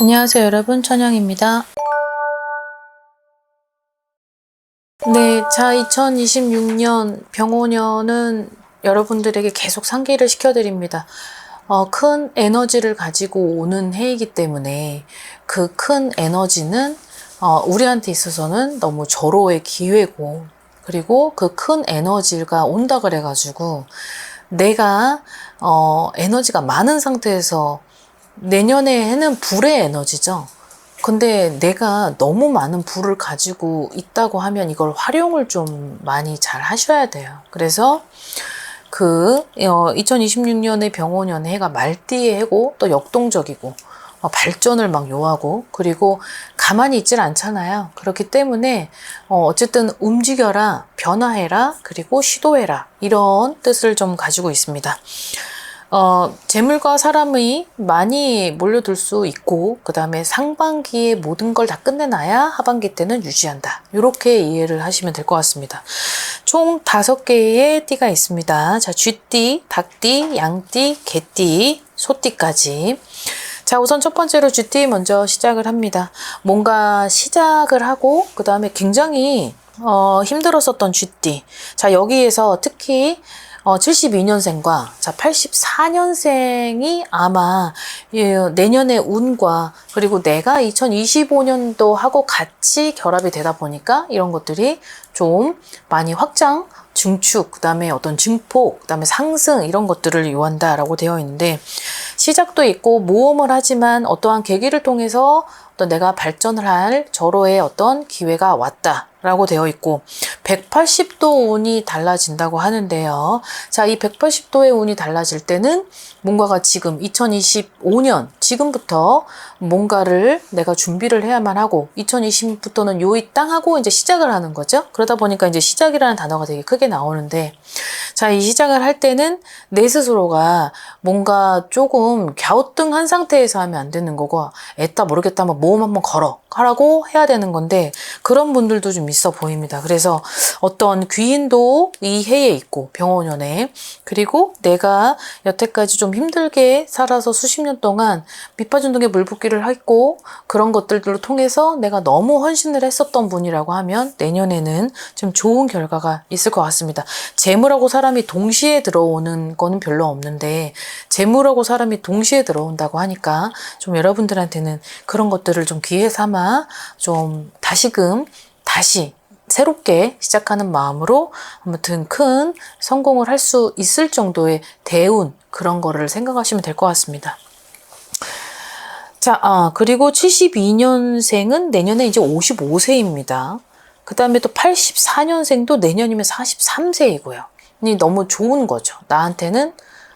안녕하세요 여러분 천영입니다. 네, 자 2026년 병오년은 여러분들에게 계속 상기를 시켜드립니다. 어, 큰 에너지를 가지고 오는 해이기 때문에 그 큰 에너지는 어, 우리한테 있어서는 너무 절호의 기회고 그리고 그 큰 에너지가 온다 그래가지고 내가 어, 에너지가 많은 상태에서 내년에는 불의 에너지죠. 근데 내가 너무 많은 불을 가지고 있다고 하면 이걸 활용을 좀 많이 잘 하셔야 돼요. 그래서 그 어, 2026년의 병오년 해가 말띠의 해고 또 역동적이고 어, 발전을 막 요하고 그리고 가만히 있질 않잖아요. 그렇기 때문에 어, 어쨌든 움직여라, 변화해라, 그리고 시도해라 이런 뜻을 좀 가지고 있습니다. 어, 재물과 사람이 많이 몰려들 수 있고, 그 다음에 상반기에 모든 걸 다 끝내놔야 하반기 때는 유지한다. 이렇게 이해를 하시면 될 것 같습니다. 총 다섯 개의 띠가 있습니다. 자, 쥐띠, 닭띠, 양띠, 개띠, 소띠까지. 자, 우선 첫 번째로 쥐띠 먼저 시작을 합니다. 뭔가 시작을 하고, 그 다음에 굉장히, 어, 힘들었었던 쥐띠. 자, 여기에서 특히, 어, 72년생과 자 84년생이 아마 예, 내년의 운과 그리고 내가 2025년도 하고 같이 결합이 되다 보니까 이런 것들이 좀 많이 확장, 증축, 그 다음에 어떤 증폭, 그 다음에 상승 이런 것들을 요한다라고 되어 있는데 시작도 있고 모험을 하지만 어떠한 계기를 통해서 어떤 내가 발전을 할 절호의 어떤 기회가 왔다. 라고 되어 있고 180도 운이 달라진다고 하는데요. 자, 이 180도의 운이 달라질 때는 뭔가가 지금 2025년 지금부터 뭔가를 내가 준비를 해야만 하고 2020부터는 요이 땅 하고 이제 시작을 하는 거죠. 그러다 보니까 이제 시작이라는 단어가 되게 크게 나오는데 자, 이 시작을 할 때는 내 스스로가 뭔가 조금 갸우뚱한 상태에서 하면 안 되는 거고 애따 모르겠다 한번 모험 한번 걸어 하라고 해야 되는 건데 그런 분들도 좀 있어 보입니다. 그래서 어떤 귀인도 이 해에 있고 병원연에 그리고 내가 여태까지 좀 힘들게 살아서 수십 년 동안 밑빠진 물 붓기를 했고 그런 것들로 통해서 내가 너무 헌신을 했었던 분이라고 하면 내년에는 좀 좋은 결과가 있을 것 같습니다. 재물하고 사람이 동시에 들어오는 거는 별로 없는데 재물하고 사람이 동시에 들어온다고 하니까 좀 여러분들한테는 그런 것들을 좀 기회 삼아 좀 다시금 다시 새롭게 시작하는 마음으로 아무튼 큰 성공을 할 수 있을 정도의 대운 그런 거를 생각하시면 될 것 같습니다. 자, 아, 그리고 72년생은 내년에 이제 55세입니다. 그 다음에 또 84년생도 내년이면 43세이고요. 너무 좋은 거죠. 나한테는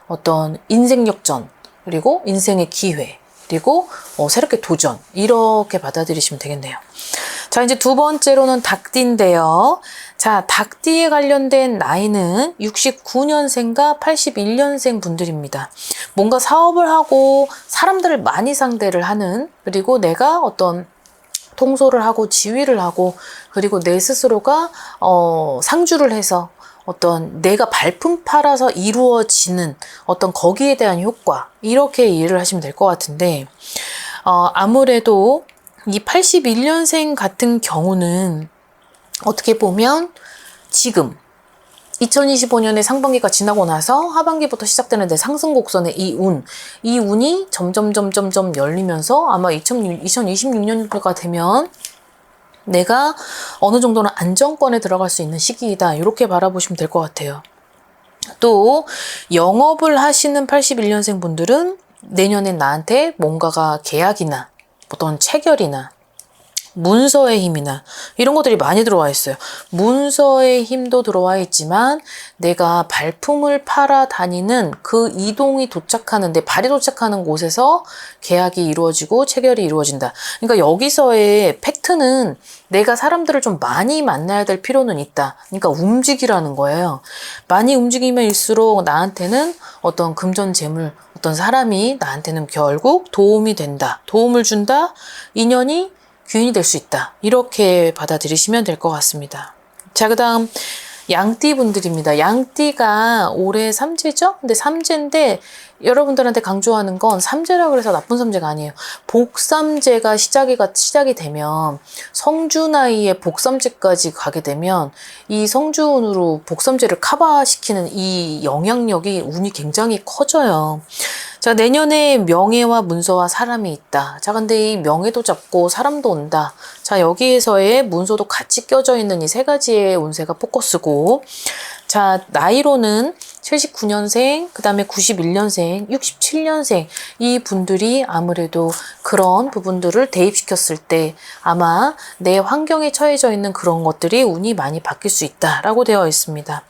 어떤 인생 역전, 그리고 인생의 기회, 그리고 어, 새롭게 도전, 이렇게 받아들이시면 되겠네요. 자, 이제 두 번째로는 닭띠인데요. 자, 닭띠에 관련된 나이는 69년생과 81년생 분들입니다. 뭔가 사업을 하고 사람들을 많이 상대를 하는, 그리고 내가 어떤 통솔을 하고 지휘를 하고, 그리고 내 스스로가, 어, 상주를 해서 어떤 내가 발품 팔아서 이루어지는 어떤 거기에 대한 효과, 이렇게 이해를 하시면 될 것 같은데, 어, 아무래도 이 81년생 같은 경우는 어떻게 보면 지금 2025년의 상반기가 지나고 나서 하반기부터 시작되는 내 상승 곡선의 이 운, 이 운이 점점 점점 점 열리면서 아마 2026년가 되면 내가 어느 정도는 안정권에 들어갈 수 있는 시기이다. 이렇게 바라보시면 될 것 같아요. 또 영업을 하시는 81년생 분들은 내년엔 나한테 뭔가가 계약이나 어떤 체결이나 문서의 힘이나 이런 것들이 많이 들어와 있어요. 문서의 힘도 들어와 있지만 내가 발품을 팔아 다니는 그 이동이 도착하는데 발이 도착하는 곳에서 계약이 이루어지고 체결이 이루어진다. 그러니까 여기서의 팩트는 내가 사람들을 좀 많이 만나야 될 필요는 있다. 그러니까 움직이라는 거예요. 많이 움직이면 일수록 나한테는 어떤 금전 재물, 어떤 사람이 나한테는 결국 도움이 된다. 도움을 준다. 인연이 귀인이 될 수 있다. 이렇게 받아들이시면 될 것 같습니다. 자, 그 다음 양띠 분들입니다. 양띠가 올해 삼재죠? 근데 삼재인데 여러분들한테 강조하는 건 삼재라 그래서 나쁜 삼재가 아니에요. 복삼재가 시작이 시작이 되면 성주 나이에 복삼재까지 가게 되면 이 성주운으로 복삼재를 커버시키는 이 영향력이 운이 굉장히 커져요. 자, 내년에 명예와 문서와 사람이 있다. 자, 근데 이 명예도 잡고 사람도 온다. 자, 여기에서의 문서도 같이 껴져 있는 이 세 가지의 운세가 포커스고, 자, 나이로는 79년생, 그 다음에 91년생, 67년생, 이 분들이 아무래도 그런 부분들을 대입시켰을 때 아마 내 환경에 처해져 있는 그런 것들이 운이 많이 바뀔 수 있다라고 되어 있습니다.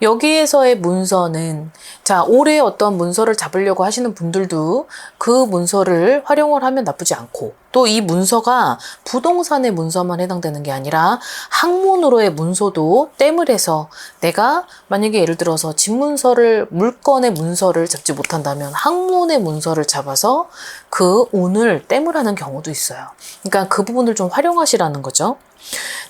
여기에서의 문서는 자, 올해 어떤 문서를 잡으려고 하시는 분들도 그 문서를 활용을 하면 나쁘지 않고 또 이 문서가 부동산의 문서만 해당되는 게 아니라 학문으로의 문서도 땜을 해서 내가 만약에 예를 들어서 집문서를 물건의 문서를 잡지 못한다면 학문의 문서를 잡아서 그 운을 땜을 하는 경우도 있어요. 그러니까 그 부분을 좀 활용하시라는 거죠.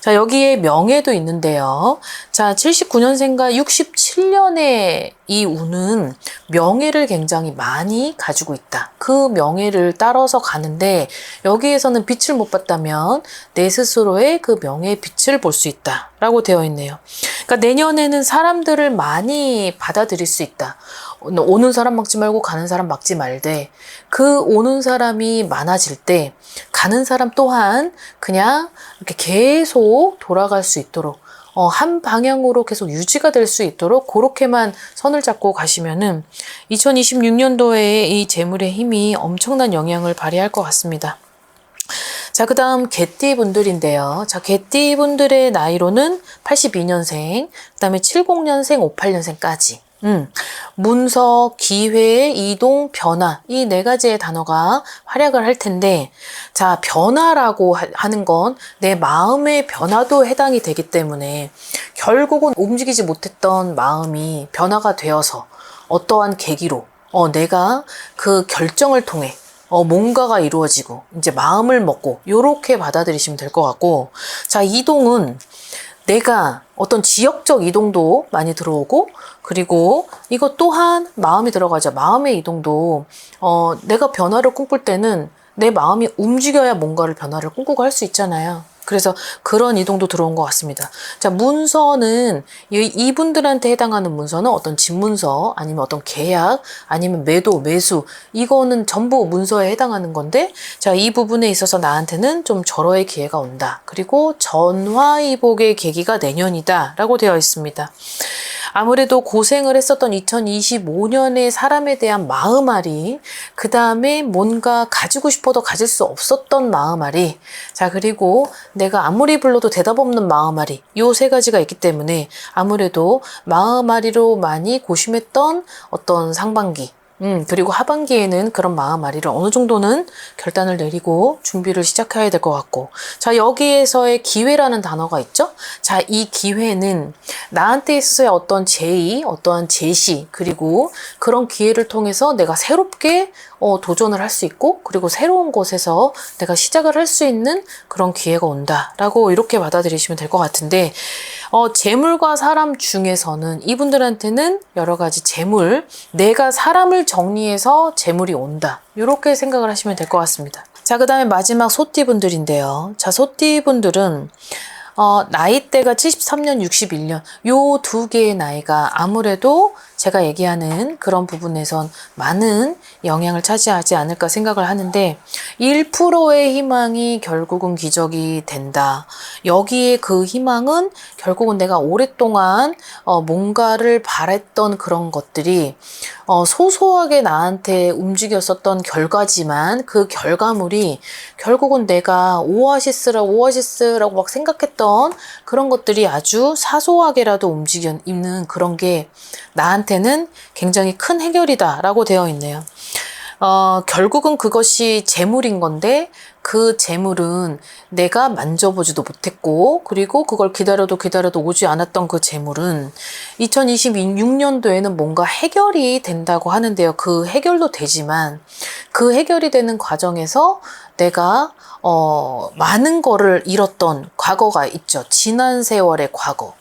자, 여기에 명예도 있는데요. 자, 79년생과 67년의 이 운은 명예를 굉장히 많이 가지고 있다. 그 명예를 따라서 가는데 여기에서는 빛을 못 봤다면 내 스스로의 그 명예의 빛을 볼 수 있다. 라고 되어 있네요. 그러니까 내년에는 사람들을 많이 받아들일 수 있다. 오는 사람 막지 말고 가는 사람 막지 말되 그 오는 사람이 많아질 때 가는 사람 또한 그냥 이렇게 계속 돌아갈 수 있도록 어, 한 방향으로 계속 유지가 될 수 있도록 그렇게만 선을 잡고 가시면은 2026년도에 이 재물의 힘이 엄청난 영향을 발휘할 것 같습니다. 자, 그 다음 개띠 분들인데요. 자, 개띠 분들의 나이로는 82년생, 그 다음에 70년생, 58년생까지. 음, 문서, 기회, 이동, 변화. 이 네 가지의 단어가 활약을 할 텐데 자 변화라고 하는 건 내 마음의 변화도 해당이 되기 때문에 결국은 움직이지 못했던 마음이 변화가 되어서 어떠한 계기로 어, 내가 그 결정을 통해 어, 뭔가가 이루어지고 이제 마음을 먹고 요렇게 받아들이시면 될 것 같고 자 이동은 내가 어떤 지역적 이동도 많이 들어오고 그리고 이것 또한 마음이 들어가죠. 마음의 이동도 어, 내가 변화를 꿈꿀 때는 내 마음이 움직여야 뭔가를 변화를 꿈꾸고 할 수 있잖아요. 그래서 그런 이동도 들어온 것 같습니다. 자, 문서는 이, 분들한테 해당하는 문서는 어떤 집문서 아니면 어떤 계약 아니면 매도, 매수 이거는 전부 문서에 해당하는 건데 자, 이 부분에 있어서 나한테는 좀 절호의 기회가 온다. 그리고 전화이복의 계기가 내년이다 라고 되어 있습니다. 아무래도 고생을 했었던 2025년의 사람에 대한 마음앓이, 그 다음에 뭔가 가지고 싶어도 가질 수 없었던 마음앓이, 자, 그리고 내가 아무리 불러도 대답 없는 마음앓이, 요 세 가지가 있기 때문에 아무래도 마음앓이로 많이 고심했던 어떤 상반기, 음, 그리고 하반기에는 그런 마음앓이를 어느 정도는 결단을 내리고 준비를 시작해야 될 것 같고. 자, 여기에서의 기회라는 단어가 있죠? 자, 이 기회는 나한테 있어서의 어떤 제의, 어떠한 제시, 그리고 그런 기회를 통해서 내가 새롭게 어, 도전을 할 수 있고, 그리고 새로운 곳에서 내가 시작을 할 수 있는 그런 기회가 온다라고 이렇게 받아들이시면 될 것 같은데, 어, 재물과 사람 중에서는 이분들한테는 여러 가지 재물, 내가 사람을 정리해서 재물이 온다. 이렇게 생각을 하시면 될 것 같습니다. 자, 그 다음에 마지막 소띠분들인데요. 자, 소띠분들은 어, 나이대가 73년, 61년 요 두 개의 나이가 아무래도 제가 얘기하는 그런 부분에선 많은 영향을 차지하지 않을까 생각을 하는데 1%의 희망이 결국은 기적이 된다. 여기에 그 희망은 결국은 내가 오랫동안 어, 뭔가를 바랬던 그런 것들이 어, 소소하게 나한테 움직였었던 결과지만 그 결과물이 결국은 내가 오아시스라 오아시스라고 막 생각했던 그런 것들이 아주 사소하게라도 움직여 있는 그런 게 나한테 는 굉장히 큰 해결이다라고 되어 있네요. 어, 결국은 그것이 재물인 건데 그 재물은 내가 만져보지도 못했고 그리고 그걸 기다려도 기다려도 오지 않았던 그 재물은 2026년도에는 뭔가 해결이 된다고 하는데요. 그 해결도 되지만 그 해결이 되는 과정에서 내가 어, 많은 거를 잃었던 과거가 있죠. 지난 세월의 과거.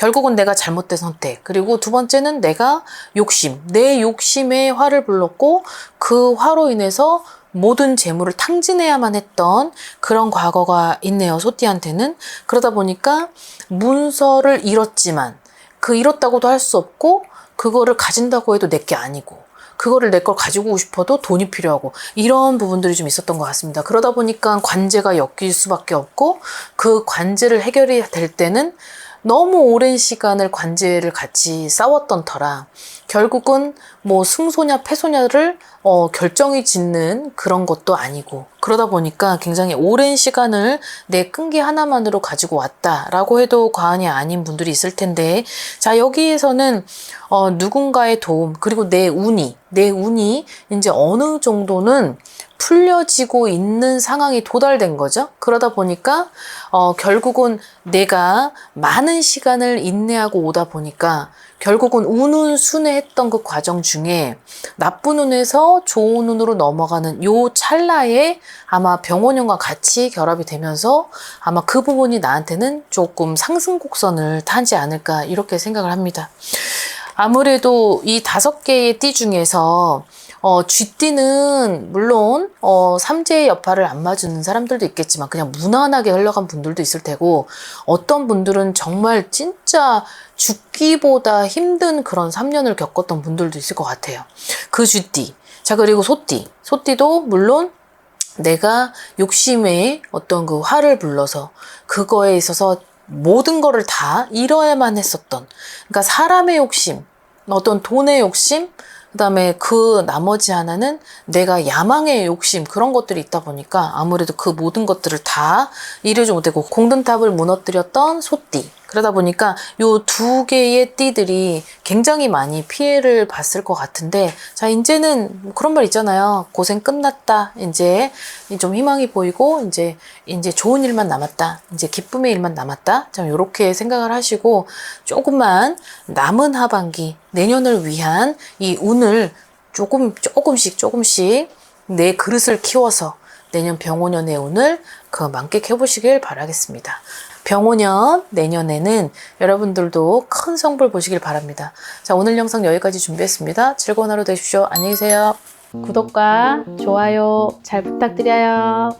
결국은 내가 잘못된 선택. 그리고 두 번째는 내가 욕심. 내 욕심에 화를 불렀고 그 화로 인해서 모든 재물을 탕진해야만 했던 그런 과거가 있네요. 소띠한테는. 그러다 보니까 문서를 잃었지만 그 잃었다고도 할 수 없고 그거를 가진다고 해도 내 게 아니고 그거를 내 걸 가지고 싶어도 돈이 필요하고 이런 부분들이 좀 있었던 것 같습니다. 그러다 보니까 관제가 엮일 수밖에 없고 그 관제를 해결이 될 때는 너무 오랜 시간을 관제를 같이 싸웠던 터라 결국은 뭐 승소냐 패소냐를 어, 결정이 짓는 그런 것도 아니고 그러다 보니까 굉장히 오랜 시간을 내 끈기 하나만으로 가지고 왔다라고 해도 과언이 아닌 분들이 있을 텐데 자 여기에서는 어, 누군가의 도움 그리고 내 운이 내 운이 이제 어느 정도는 풀려지고 있는 상황이 도달된 거죠. 그러다 보니까 어, 결국은 내가 많은 시간을 인내하고 오다 보니까 결국은 운운 순회 했던 그 과정 중에 나쁜 운에서 좋은 운으로 넘어가는 요 찰나에 아마 병원형과 같이 결합이 되면서 아마 그 부분이 나한테는 조금 상승 곡선을 타지 않을까 이렇게 생각을 합니다. 아무래도 이 다섯 개의 띠 중에서 어, 쥐띠는 물론 어, 삼재의 여파를 안 맞는 사람들도 있겠지만 그냥 무난하게 흘러간 분들도 있을 테고 어떤 분들은 정말 진짜 죽기보다 힘든 그런 3년을 겪었던 분들도 있을 것 같아요. 그 쥐띠. 자 그리고 소띠. 소띠도 물론 내가 욕심에 어떤 그 화를 불러서 그거에 있어서 모든 거를 다 잃어야만 했었던 그러니까 사람의 욕심 어떤 돈의 욕심 그다음에 그 나머지 하나는 내가 야망의 욕심 그런 것들이 있다 보니까 아무래도 그 모든 것들을 다 이루지 못하고 공든탑을 무너뜨렸던 소띠 그러다 보니까 요 두 개의 띠들이 굉장히 많이 피해를 봤을 것 같은데 자 이제는 뭐 그런 말 있잖아요. 고생 끝났다. 이제 좀 희망이 보이고 이제 이제 좋은 일만 남았다. 이제 기쁨의 일만 남았다. 참 요렇게 생각을 하시고 조금만 남은 하반기 내년을 위한 이 운을 조금 조금씩 조금씩 내 그릇을 키워서 내년 병오년의 운을 그 만끽해 보시길 바라겠습니다. 병오년 내년에는 여러분들도 큰 성불 보시길 바랍니다. 자, 오늘 영상 여기까지 준비했습니다. 즐거운 하루 되십시오. 안녕히 계세요. 구독과 좋아요 잘 부탁드려요.